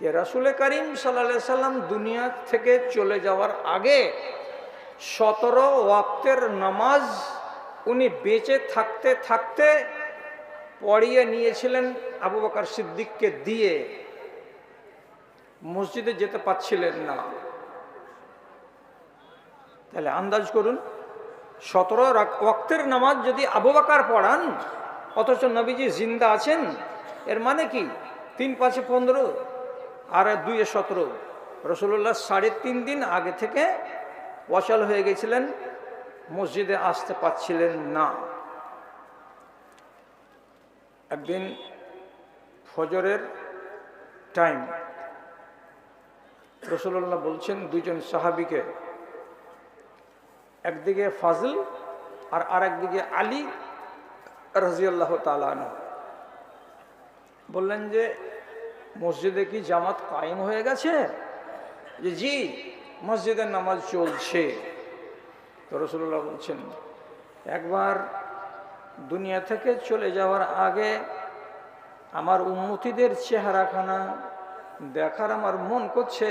যে রাসুল করিম সাল্লা সাল্লাম দুনিয়া থেকে চলে যাওয়ার আগে সতেরো ওয়াক্তের নামাজ উনি বেঁচে থাকতে থাকতে পড়িয়ে নিয়েছিলেন আবু বকর সিদ্দিককে দিয়ে। মসজিদে যেতে পাচ্ছিলেন না। তাহলে আন্দাজ করুন, সতেরো ওয়াক্তের নামাজ যদি আবু বাকার পড়ান, অথচ নবীজি জিন্দা আছেন, এর মানে কি? তিন পাঁচে পনেরো? আর দুইয়ে সতেরো। রসুল্লাহ সাড়ে তিন দিন আগে থেকে ওয়াশাল হয়ে গেছিলেন, মসজিদে আসতে পারছিলেন না। একদিন ফজরের টাইম রসুল্লাহ বলছেন দুজন সাহাবিকে, একদিকে ফাজল আর আরেকদিকে আলী রাজিয়াল্লাহ তালান বললেন যে মসজিদে কি জামাত কায়েম হয়ে গেছে? যে জি মসজিদের নামাজ চলছে। তো রসুল্লাহ বলছেন, একবার দুনিয়া থেকে চলে যাওয়ার আগে আমার উন্নতিদের চেহারাখানা দেখার আমার মন করছে,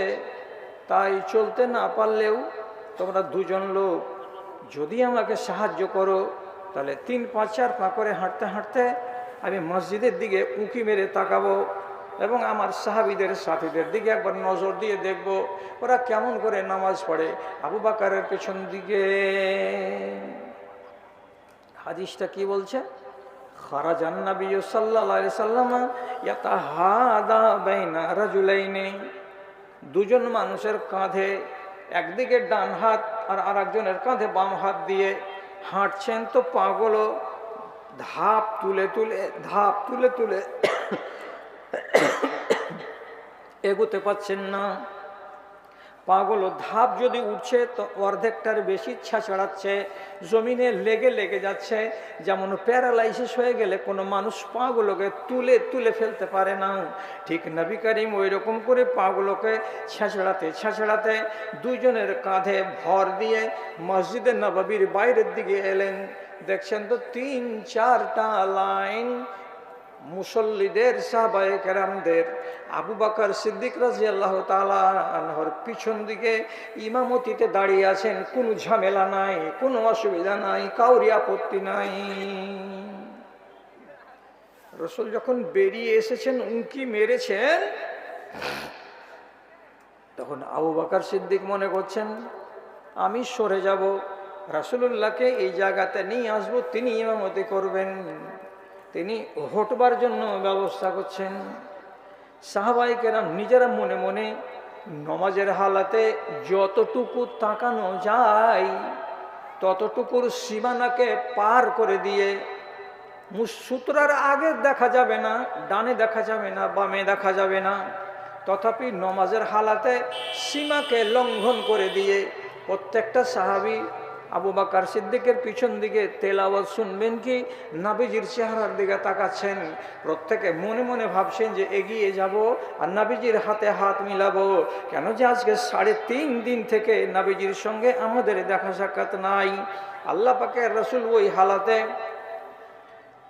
তাই চলতে না পারলেও তোমরা দুজন লোক যদি আমাকে সাহায্য করো, তাহলে তিন পাঁচ চার পা করে হাঁটতে হাঁটতে আমি মসজিদের দিকে উঁকি মেরে তাকাবো। এবং আমার সাহাবিদের সাথীদের দিকে একবার নজর দিয়ে দেখব, ওরা কেমন করে নামাজ পড়ে। আবু বাকারের পেছন দিকে। হাদিসটা কি বলছে? রাজুলাইনি। দুজন মানুষের কাঁধে একদিকে ডান হাত আর আরেকজনের কাঁধে বাম হাত দিয়ে হাঁটছেন। তো পাগল ধাপ তুলে তুলে, ধাপ তুলে তুলে এগোতে পাচ্ছেন না। পাগল ধাপ যদি উঠছে, তো অর্ধেকটার বেশি ইচ্ছা চড়াচ্ছে জমিনে লেগে লেগে যাচ্ছে। যেমন প্যারালাইসিস হয়ে গেলে কোনো মানুষ পাগুলোকে তুলে তুলে ফেলতে পারে না। ঠিক নবী করিম ওই রকম করে পাগুলোকে ছেঁচড়াতে ছেঁচড়াতে দুইজনের কাঁধে ভর দিয়ে মসজিদে নবাবির বাইরের দিকে এলেন। দেখছেন তো তিন, চারটা লাইন মুসল্লিদের সাহবায়ে কেরামদের আবু বাকর সিদ্দিক রাজি আল্লাহ তালাহর পিছন দিকে ইমামতিতে দাঁড়িয়ে আছেন। কোনো ঝামেলা নাই, কোনো অসুবিধা নাই কাউরি আপত্তি নাই। রসুল যখন বেরিয়ে এসেছেন, উঁকি মেরেছেন, তখন আবু বাকর সিদ্দিক মনে করছেন, আমি সরে যাব, রাসুলুল্লাহকে এই জায়গাতে নিয়ে আসব, তিনি ইমামতি করবেন। তিনি হটবার জন্য ব্যবস্থা করছেন। সাহাবাইকেরাম নিজেরা মনে মনে নমাজের হালাতে যতটুকু তাকানো যায়, ততটুকুর সীমানাকে পার করে দিয়ে সুতরার আগে দেখা যাবে না, ডানে দেখা যাবে না, বামে দেখা যাবে না। তথাপি নমাজের হালাতে সীমাকে লঙ্ঘন করে দিয়ে প্রত্যেকটা সাহাবি আবু বাকার সিদ্দিকের পিছন দিকে তেল আওয়াজ শুনবেন কি? নাবিজির চেহারার দিকে তাকাচ্ছেন। প্রত্যেকে মনে মনে ভাবছেন যে এগিয়ে যাব আর নাবিজির হাতে হাত মিলাবো। কেন যে আজকে সাড়ে তিন দিন থেকে নাবিজির সঙ্গে আমাদের দেখা সাক্ষাৎ নাই? আল্লাহ পাকে রসুল ওই হালাতে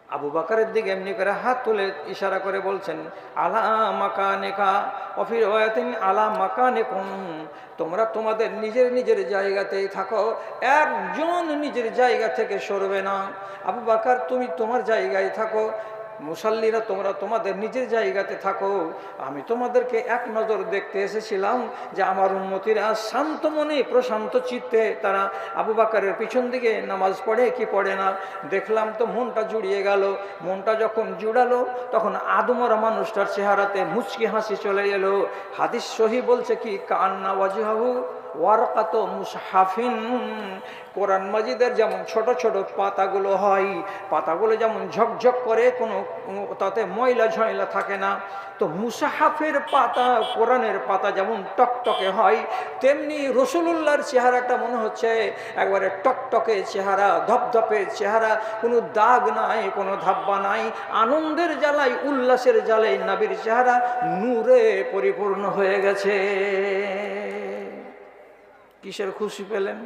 আবু বাকারের দিকে এমনি করে হাত তুলে ইশারা করে বলছেন, আলা মাকা নেকা অফির আলা মাকা নেকুম তোমরা তোমাদের নিজের নিজের জায়গাতেই থাকো, একজন নিজের জায়গা থেকে সরবে না। আবু বাকার, তুমি তোমার জায়গায় থাকো মুসাল্লিরা তোমরা তোমাদের নিজের জায়গাতে থাকো। আমি তোমাদেরকে এক নজর দেখতে এসেছিলাম যে আমার উন্নতিরা শান্ত মনে, প্রশান্ত চিত্তে তারা আবু বাকারের পিছন দিকে নামাজ পড়ে, কি পড়ে না। দেখলাম তো মনটা জুড়িয়ে গেল। মনটা যখন জুড়ালো, তখন আদমরা মানুষটার চেহারাতে মুচকি হাসি চলে এলো। হাদিস সহি বলছে কি, কান্না ওয়াজিহাহু? ওয়ারকাত মুসহাফিন কোরআন মাজিদের যেমন ছোট ছোট পাতাগুলো হয়, পাতাগুলো যেমন ঝকঝক করে, কোনো তাতে ময়লা ঝয়লা থাকে না। তো মুসাহাফের পাতা, কোরআনের পাতা যেমন টকটকে হয়, তেমনি রসুলুল্লাহর চেহারাটা মনে হচ্ছে একবারে টকটকে চেহারা, ধপধপে চেহারা, কোনো দাগ নাই, কোনো ধাব্বা নাই। আনন্দের জ্বালাই উল্লাসের জ্বালাই নাবির চেহারা নূরে পরিপূর্ণ হয়ে গেছে। কিসের খুশি পেলেন?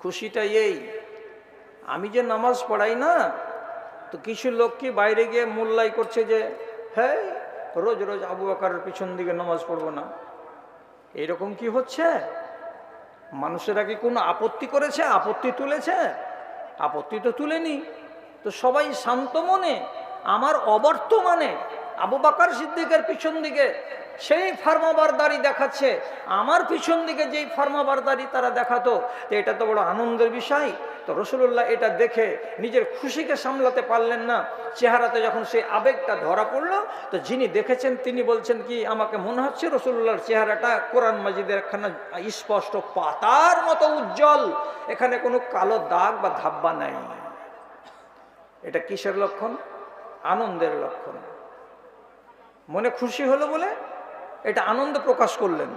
খুশিটা এই, আমি যে নামাজ পড়াই না, তো কিছু লোক কি বাইরে গিয়ে মূল্যায় করছে যে হ্যাঁ রোজ রোজ আবু বাকারের পিছন দিকে নামাজ পড়ব না? এরকম কি হচ্ছে? মানুষেরা কি কোনো আপত্তি করেছে? আপত্তি তুলেছে? আপত্তি তো তুলেনি। তো সবাই শান্ত মনে, আমার অবর্তমানে আবু বাকার সিদ্দিকের পিছন দিকে সেই ফার্মাবারদারি দেখাচ্ছে। আমার পিছন দিকে যেই ফার্মাবারদারি তারা দেখাতো তো এটা তো বড় আনন্দের বিষয়। তো রসুল্লাহ এটা দেখে নিজের খুশিকে সামলাতে পারলেন না। চেহারাতে যখন সেই আবেগটা ধরা পড়ল, তো যিনি দেখেছেন তিনি বলছেন কি, আমাকে মনে হচ্ছে রসুল্লাহর চেহারাটা কোরআন মাজিদের একখানা স্পষ্ট পাতার মতো উজ্জ্বল। এখানে কোনো কালো দাগ বা ধাব্বা নাই। এটা কিসের লক্ষণ? আনন্দের লক্ষণ। মনে খুশি হলো বলে এটা আনন্দ প্রকাশ করলেন।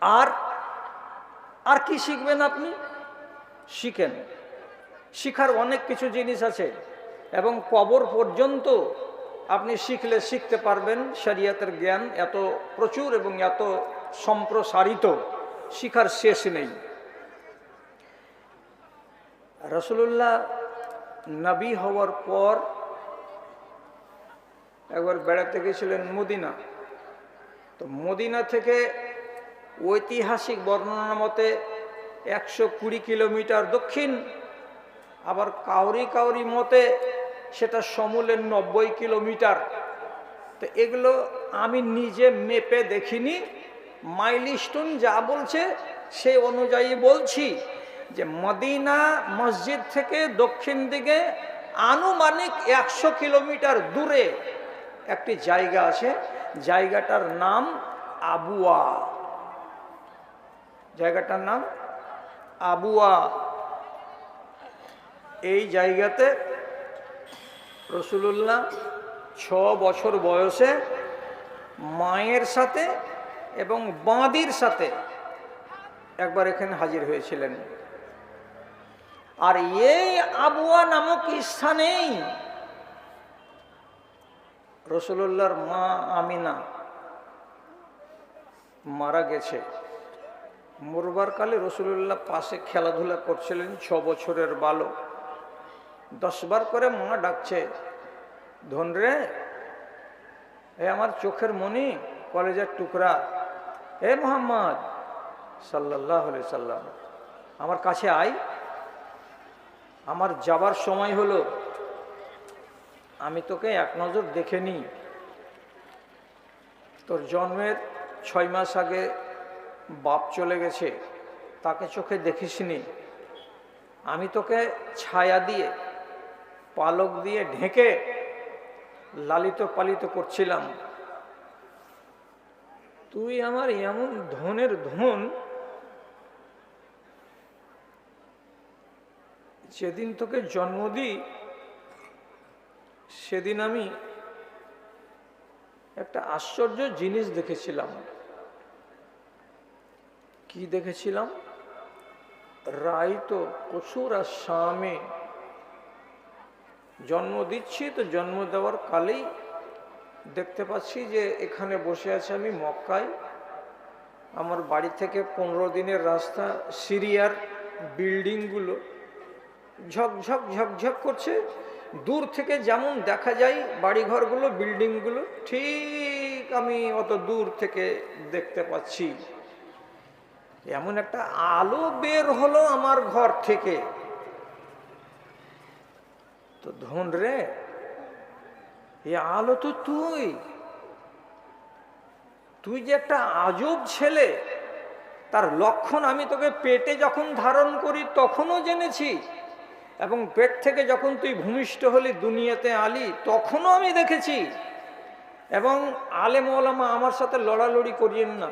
আর আর কি শিখবেন আপনি? শিখেন। শিখার অনেক কিছু জিনিস আছে এবং কবর পর্যন্ত আপনি শিখলে শিখতে পারবেন। শরিয়াতের জ্ঞান এত প্রচুর এবং এত সম্প্রসারিত, শিখার শেষ নেই। রসুল্লাহ নবী হওয়ার পর একবার বেড়াতে গেছিলেন মদিনা। তো মদিনা থেকে ঐতিহাসিক বর্ণনা মতে একশো কুড়ি কিলোমিটার দক্ষিণ, আবার কাউরি কাউরি মতে সেটা সমূলের নব্বই কিলোমিটার। তো এগুলো আমি নিজে মেপে দেখিনি, মাইলিস্টোন যা বলছে সে অনুযায়ী বলছি যে মদিনা মসজিদ থেকে দক্ষিণ দিকে আনুমানিক একশো কিলোমিটার দূরে একটি জায়গা আছে। জায়গাটার নাম আবুয়া। জায়গাটার নাম আবুয়া। এই জায়গাতে রসুল্লাহ ছ বছর বয়সে মায়ের সাথে এবং বাঁদির সাথে একবার এখানে হাজির হয়েছিলেন। আর এই আবুয়া নামক স্থানেই রসুল্লাহর মা আমিনা মারা গেছে। মরবার কালে রসুল্লাহ পাশে খেলাধুলা করছিলেন, ছ বছরের বালক। দশবার করে মা ডাকছে, ধন রে, এ আমার চোখের মনি কলেজের টুকরা। এ মোহাম্মদ সাল্লাহ সাল্লাম, আমার কাছে আয়। আমার যাবার সময় হলো। আমি তোকে এক নজর দেখে নিই। তোর জন্মের ছয় মাস আগে বাপ চলে গেছে, তাকে চোখে দেখিসনি। আমি তোকে ছায়া দিয়ে, পালক দিয়ে ঢেকে লালিত পালিত করছিলাম। তুই আমার এমন ধনের ধন, যেদিন তোকে জন্ম দিই সেদিন আমি একটা আশ্চর্য জিনিস দেখেছিলাম। কি দেখেছিলাম? রায় তো কচুর আর স্বামী জন্ম দিচ্ছি, তো জন্ম দেওয়ার কালেই দেখতে পাচ্ছি যে এখানে বসে আছে আমি মক্কায়। আমার বাড়ি থেকে পনেরো দিনের রাস্তা সিরিয়ার বিল্ডিংগুলো ঝকঝক ঝকঝক করছে। দূর থেকে যেমন দেখা যায় বাড়িঘরগুলো, বিল্ডিংগুলো, ঠিক আমি অত দূর থেকে দেখতে পাচ্ছি। এমন একটা আলো বের হলো আমার ঘর থেকে। তো ধন রে, এ আলো তো তুই। তুই যে একটা আজব ছেলে, তার লক্ষণ আমি তোকে পেটে যখন ধারণ করি তখনও জেনেছি। এবং পেট থেকে যখন তুই ভূমিষ্ঠ হলি দুনিয়াতে আলি, তখনও আমি দেখেছি। এবং আলেম ওলামা আমার সাথে লড়ালড়ি করিয়েন না।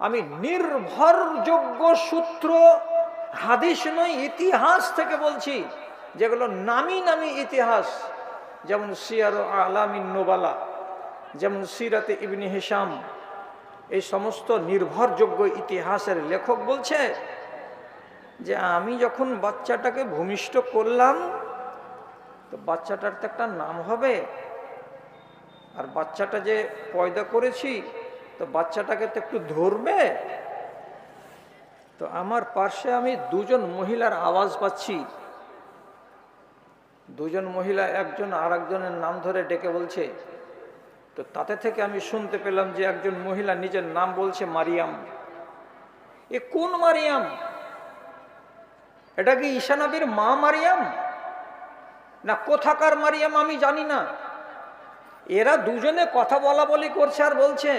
আমি নির্ভরযোগ্য সূত্র, হাদিস নয়, ইতিহাস থেকে বলছি, যেগুলো নামি নামি ইতিহাস। যেমন সিয়ার আলামিন নোবালা, যেমন সিরাতে ইবনি হিসাম এই সমস্ত নির্ভরযোগ্য ইতিহাসের লেখক বলছে যে আমি যখন বাচ্চাটাকে ভূমিষ্ঠ করলাম, তো বাচ্চাটার তো একটা নাম হবে। আর বাচ্চাটা যে পয়দা করেছি, তো বাচ্চাটাকে তো একটু ধরবে। তো আমার পার্শ্বে আমি দুজন মহিলার আওয়াজ পাচ্ছি। দুজন মহিলা একজন আর একজনের নাম ধরে ডেকে বলছে, তো তাতে থেকে আমি শুনতে পেলাম যে একজন মহিলা নিজের নাম বলছে মারিয়াম। এ কোন মারিয়াম? এটা কি ঈশানবীর মা মারিয়াম? না, কোথাকার মারিয়াম আমি জানি না। এরা দুজনে কথা বলা বলি করছে আর বলছে,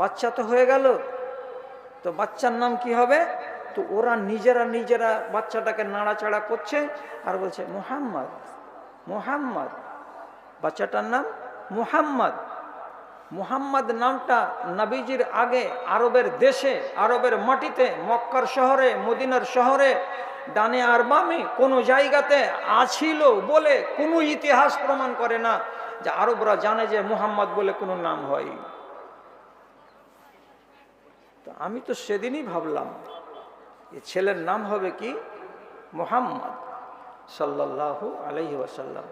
বাচ্চা তো হয়ে গেল, তো বাচ্চার নাম কি হবে? তো ওরা নিজেরা নিজেরা বাচ্চাটাকে নাড়াচাড়া করছে আর বলছে, মোহাম্মদ মোহাম্মদ। বাচ্চাটার নাম মুহাম্মদ। মুহাম্মদ নামটা নবীজির আগে আরবের দেশে, আরবের মাটিতে, মক্কার শহরে, মদিনার শহরে, ডানে আর বামে কোনো জায়গাতে আছিল বলে কোনো ইতিহাস প্রমাণ করে না যে আরবরা জানে যে মুহাম্মদ বলে কোনো নাম হয়। তো আমি তো সেদিনই ভাবলাম, এ ছেলের নাম হবে কি? মোহাম্মদ আলাইহি ওয়াসাল্লাম।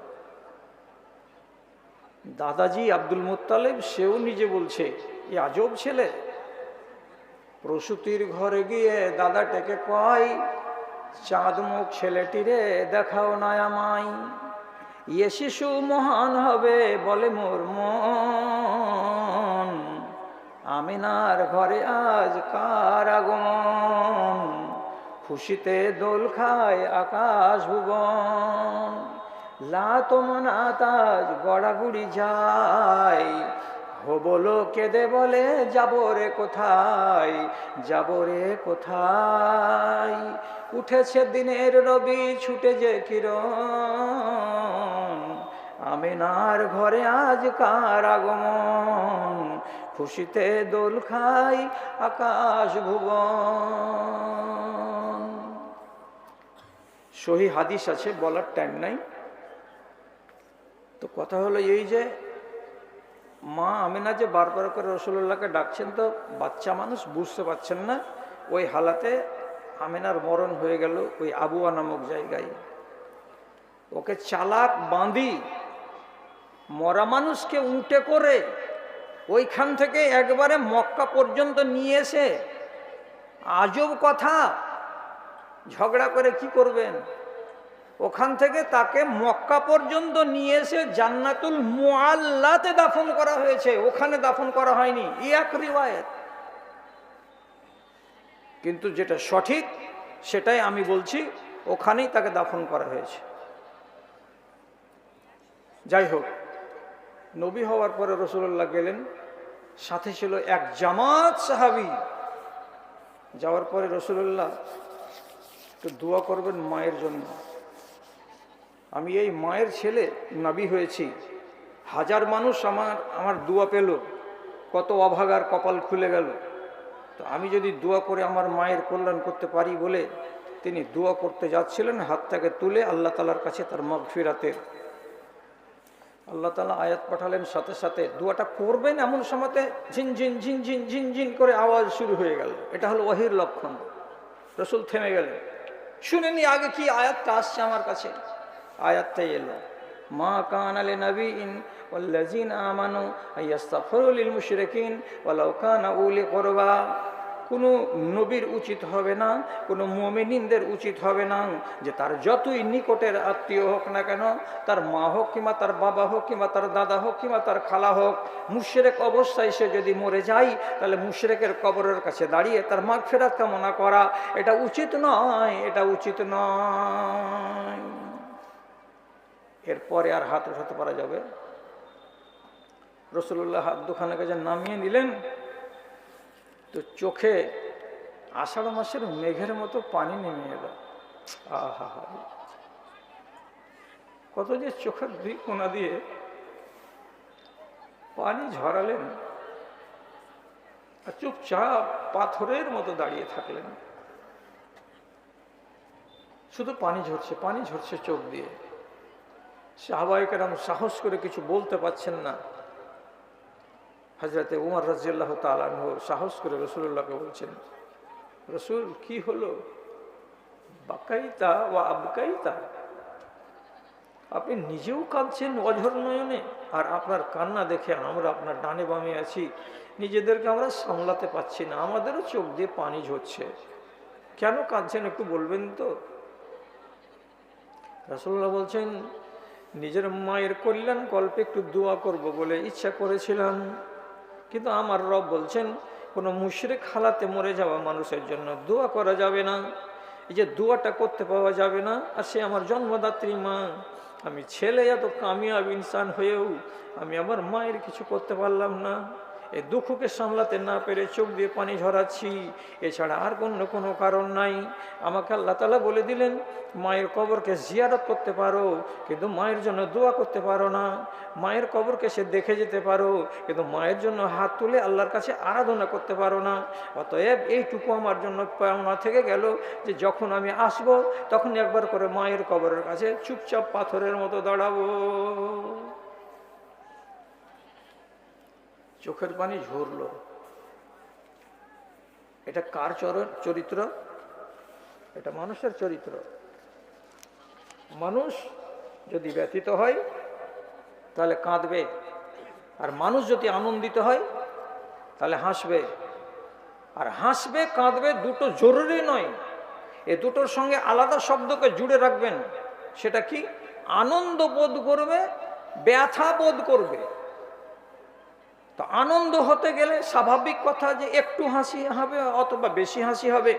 দাদাজি আব্দুল মুত্তালেব, সেও নিজে বলছে, এ আজব ছেলে। প্রসূতির ঘরে গিয়ে দাদা টেকে কয় চাঁদ মুখ ছেলেটিরে দেখাও না আমায়। ইয়ে শিশু মহান হবে বলে মোর মন। আমিনার ঘরে আজ কার আগমন? খুশিতে দোল খায় আকাশ ভুবন। লাতমনাতাজ গড়াগুড়ি যাই। হবলো কেঁদে বলে, যাব রে কোথায়? যাব রে কোথায়? উঠেছে দিনের রবি, ছুটে যে কিরণ। আমিনার ঘরে আজ কার আগমন? খুশিতে দোল খাই আকাশ ভুবন। সহি হাদিস আছে, বলার টাইম নাই। তো কথা হলো এই যে, মা আমিনা যে বারবার করে রসুল্লাহকে ডাকছেন তো বাচ্চা মানুষ বুঝতে পারছেন না, ওই হালাতে আমিনার মরণ হয়ে গেল ওই আবুয়া নামক জায়গায়। ওকে চালাক বাঁধি, মরা মানুষকে উঁটে করে ওইখান থেকে একবারে মক্কা পর্যন্ত নিয়ে এসে আজব কথা, ঝগড়া করে কি করবেন? ওখান থেকে তাকে মক্কা পর্যন্ত নিয়ে এসে জান্নাতুল মোয়াল্লাতে দাফন করা হয়েছে। ওখানে দাফন করা হয়নি। ই এক রিওয়ায়ত। কিন্তু যেটা সঠিক, সেটাই আমি বলছি, ওখানেই তাকে দাফন করা হয়েছে। যাই হোক, নবী হওয়ার পরে রসুল্লাহ গেলেন। সাথে ছিল এক জামাত সাহাবি। যাওয়ার পরে রসুল্লাহ একটু দোয়া করবেন মায়ের জন্য। আমি এই মায়ের ছেলে নাবি হয়েছি। হাজার মানুষ আমার আমার দোয়া পেল। কত অভাগার কপাল খুলে গেল। তো আমি যদি দোয়া করে আমার মায়ের কল্যাণ করতে পারি বলে তিনি দোয়া করতে যাচ্ছিলেন, হাতটাকে তুলে আল্লাহ তালার কাছে তার মগ ফিরাতে আল্লাহ তালা আয়াত পাঠালেন সাথে সাথে, দোয়াটা করবেন এমন সময়তে ঝিনঝিন ঝিনঝিন ঝিনঝিন করে আওয়াজ শুরু হয়ে গেল। এটা হলো ওহির লক্ষণ। রসুল থেমে গেলেন। শুনেনি আগে কি আয়াতটা আসছে আমার কাছে? আয়াতটাই এলো মা কান আলে নবীন والذين آمنوا أن يستغفروا للمشركين ولو كان أولي قربى কোনো নবীর উচিত হবে না কোনো মোমেনিনদের উচিত হবে না যে তার যতই নিকটের আত্মীয় হোক না কেন তার মা হোক কিংবা তার বাবা হোক কিংবা তার দাদা হোক কিংবা তার খালা হোক মুশরেক অবস্থায় সে যদি মরে যায় তাহলে মুশরেকের কবরের কাছে দাঁড়িয়ে তার মাগ ফেরাত কামনা করা এটা উচিত নয় এটা উচিত নয় এরপরে আর হাত উঠাতে পারা যাবে। রসুল্লাহ হাত দুখানে কাছে নামিয়ে নিলেন, তো চোখে আষাঢ় মাসের মেঘের মতো পানি নেমে এলো। আহা, কত যে চোখের দুই কোনা দিয়ে পানি ঝরালেন আর চুপচাপ পাথরের মতো দাঁড়িয়ে থাকলেন। শুধু পানি ঝরছে পানি ঝরছে চোখ দিয়ে। সাহবাইকেরাম সাহস করে কিছু বলতে পারছেন না। হজরতে উমর রাজিয়াল্লাহ তালাহ সাহস করে রসুল্লাহকে বলছেন, রসুল, কি হলো? বাকাইতা ও আবকাইতা। আপনি নিজেও কাঁদছেন অঝর নয়নে, আর আপনার কান্না দেখে আমরা আপনার ডানে বামে আছি। নিজেদেরকে আমরা সামলাতে পারছি না, আমাদেরও চোখ দিয়ে পানি ঝরছে। কেন কাঁদছেন একটু বলবেন তো? রসুল্লাহ বলছেন নিজের মায়ের কল্যাণ কল্পে একটু দোয়া করব বলে ইচ্ছা করেছিলাম। কিন্তু আমার রব বলছেন, কোনো মুশরিক খালাতে মরে যাওয়া মানুষের জন্য দোয়া করা যাবে না। এই যে দোয়াটা করতে পাওয়া যাবে না, আর সে আমার জন্মদাত্রী মা। আমি ছেলে, এত কামিয়াব ইনসান হয়েও আমি আমার মায়ের কিছু করতে পারলাম না। এই দুঃখকে সামলাতে না পেরে চোখ দিয়ে পানি ঝরাচ্ছি। এছাড়া আর অন্য কোনো কারণ নাই। আমাকে আল্লাহ তালা বলে দিলেন, মায়ের কবরকে জিয়ারত করতে পারো, কিন্তু মায়ের জন্য দোয়া করতে পারো না। মায়ের কবরকে সে দেখে যেতে পারো, কিন্তু মায়ের জন্য হাত তুলে আল্লাহর কাছে আরাধনা করতে পারো না। অতএব এইটুকু আমার জন্য পাওনা থেকে গেল যে যখন আমি আসব তখন একবার করে মায়ের কবরের কাছে চুপচাপ পাথরের মতো দাঁড়াবো। চোখের পানি ঝরলো। এটা কার চরিত্র? এটা মানুষের চরিত্র। মানুষ যদি ব্যথিত হয়, তাহলে কাঁদবে। আর মানুষ যদি আনন্দিত হয়, তাহলে হাসবে। আর হাসবে, কাঁদবে দুটো জরুরি নয়। এ দুটোর সঙ্গে আলাদা শব্দকে জুড়ে রাখবেন। সেটা কি? আনন্দ বোধ করবে, ব্যথা বোধ করবে। তো আনন্দ হতে গেলে স্বাভাবিক কথা যে একটু হাসি হবে অথবা বেশি হাসি হবে।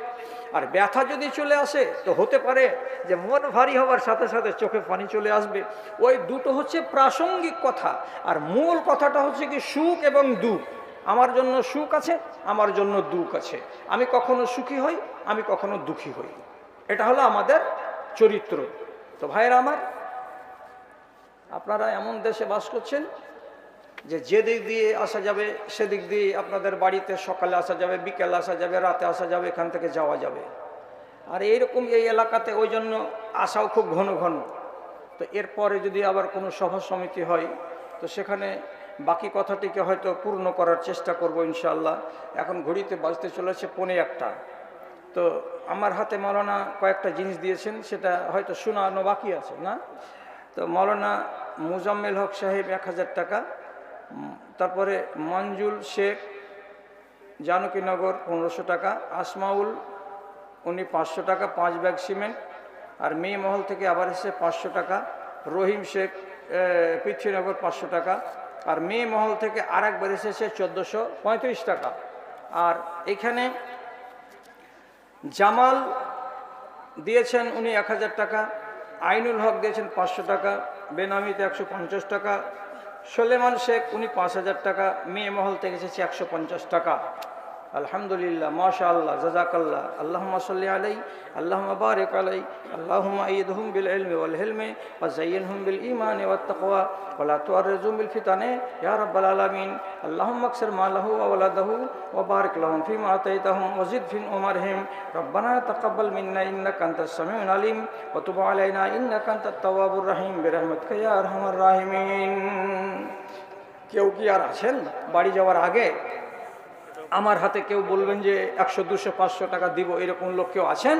আর ব্যথা যদি চলে আসে, তো হতে পারে যে মন ভারী হওয়ার সাথে সাথে চোখে পানি চলে আসবে। ওই দুটো হচ্ছে প্রাসঙ্গিক কথা। আর মূল কথাটা হচ্ছে কি সুখ এবং দুঃখ। আমার জন্য সুখ আছে, আমার জন্য দুঃখ আছে। আমি কখনো সুখী হই, আমি কখনো দুঃখী হই। এটা হলো আমাদের চরিত্র। তো ভাইয়েরা আমার, আপনারা এমন দেশে বাস করছেন যে যে দিক দিয়ে আসা যাবে, সেদিক দিয়ে আপনাদের বাড়িতে সকালে আসা যাবে, বিকেলে আসা যাবে, রাতে আসা যাবে, এখান থেকে যাওয়া যাবে। আর এইরকম এই এলাকাতে ওই জন্য আসাও খুব ঘন ঘন। তো এরপরে যদি আবার কোনো সভা সমিতি হয়, তো সেখানে বাকি কথাটিকে হয়তো পূর্ণ করার চেষ্টা করব ইনশাল্লাহ এখন ঘড়িতে বাজতে চলেছে পনে একটা। তো আমার হাতে মৌলানা কয়েকটা জিনিস দিয়েছেন, সেটা হয়তো শোনানো বাকি আছে, না? তো মৌলানা মুজাম্মেল হক সাহেব এক হাজার টাকা। তারপরে মঞ্জুল শেখ জানকীনগর পনেরোশো টাকা, আসমাউল উনি পাঁচশো টাকা, পাঁচ ব্যাগ সিমেন্ট, আর মেয়ে মহল থেকে আবার এসে পাঁচশো টাকা, রহিম শেখ পৃথ্বীনগর পাঁচশো টাকা, আর মেয়ে মহল থেকে আর একবার এসেছে চোদ্দোশো পঁয়ত্রিশ টাকা। আর এখানে জামাল দিয়েছেন উনি এক হাজার টাকা, আইনুল হক দিয়েছেন পাঁচশো টাকা, বেনামিতে একশো পঞ্চাশ টাকা সোলেমান শেখ উনি পাঁচ হাজার টাকা। মেয়ে মহল থেকে এসেছে একশো পঞ্চাশ টাকা। আলহামদুলিল্লাহ মাশা আল্লাহ জাজাকাল্লাহ আল্লাহ সাল্লি আলাই আল্লাহ বারেক আলাই আল্লাহ ঈদহুম বিল ইলমি ওয়াল হিলমি ওয়া জাইয়িনহুম বিল ঈমানি ওয়াত তাকওয়া ওয়া লা তুআররিজুম বিল ফিতানি ইয়া রাব্বাল আলামিন আল্লাহুম্মা আকসির মালাহু ওয়া ওয়ালাদাহু ওয়া বারিক লাহুম ফিমা আতাইতাহুম ওয়া জিদ ফিন উমারহিম রব্বানা তাকাব্বাল মিন্না ইন্নাকা আনতাস সামিউল আলিম ওয়া তুব আলাইনা ইন্নাকা আনতাত তাওয়াবুর রহিম বিরহমাতিকা ইয়া আরহামার রাহিমিন কেউ কি আর আছেন বাড়ি যাওয়ার আগে আমার হাতে কেউ বলবেন যে একশো, দুশো, পাঁচশো টাকা দিব, এরকম লোক কেউ আছেন?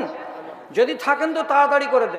যদি থাকেন তো তাড়াতাড়ি করে দেন।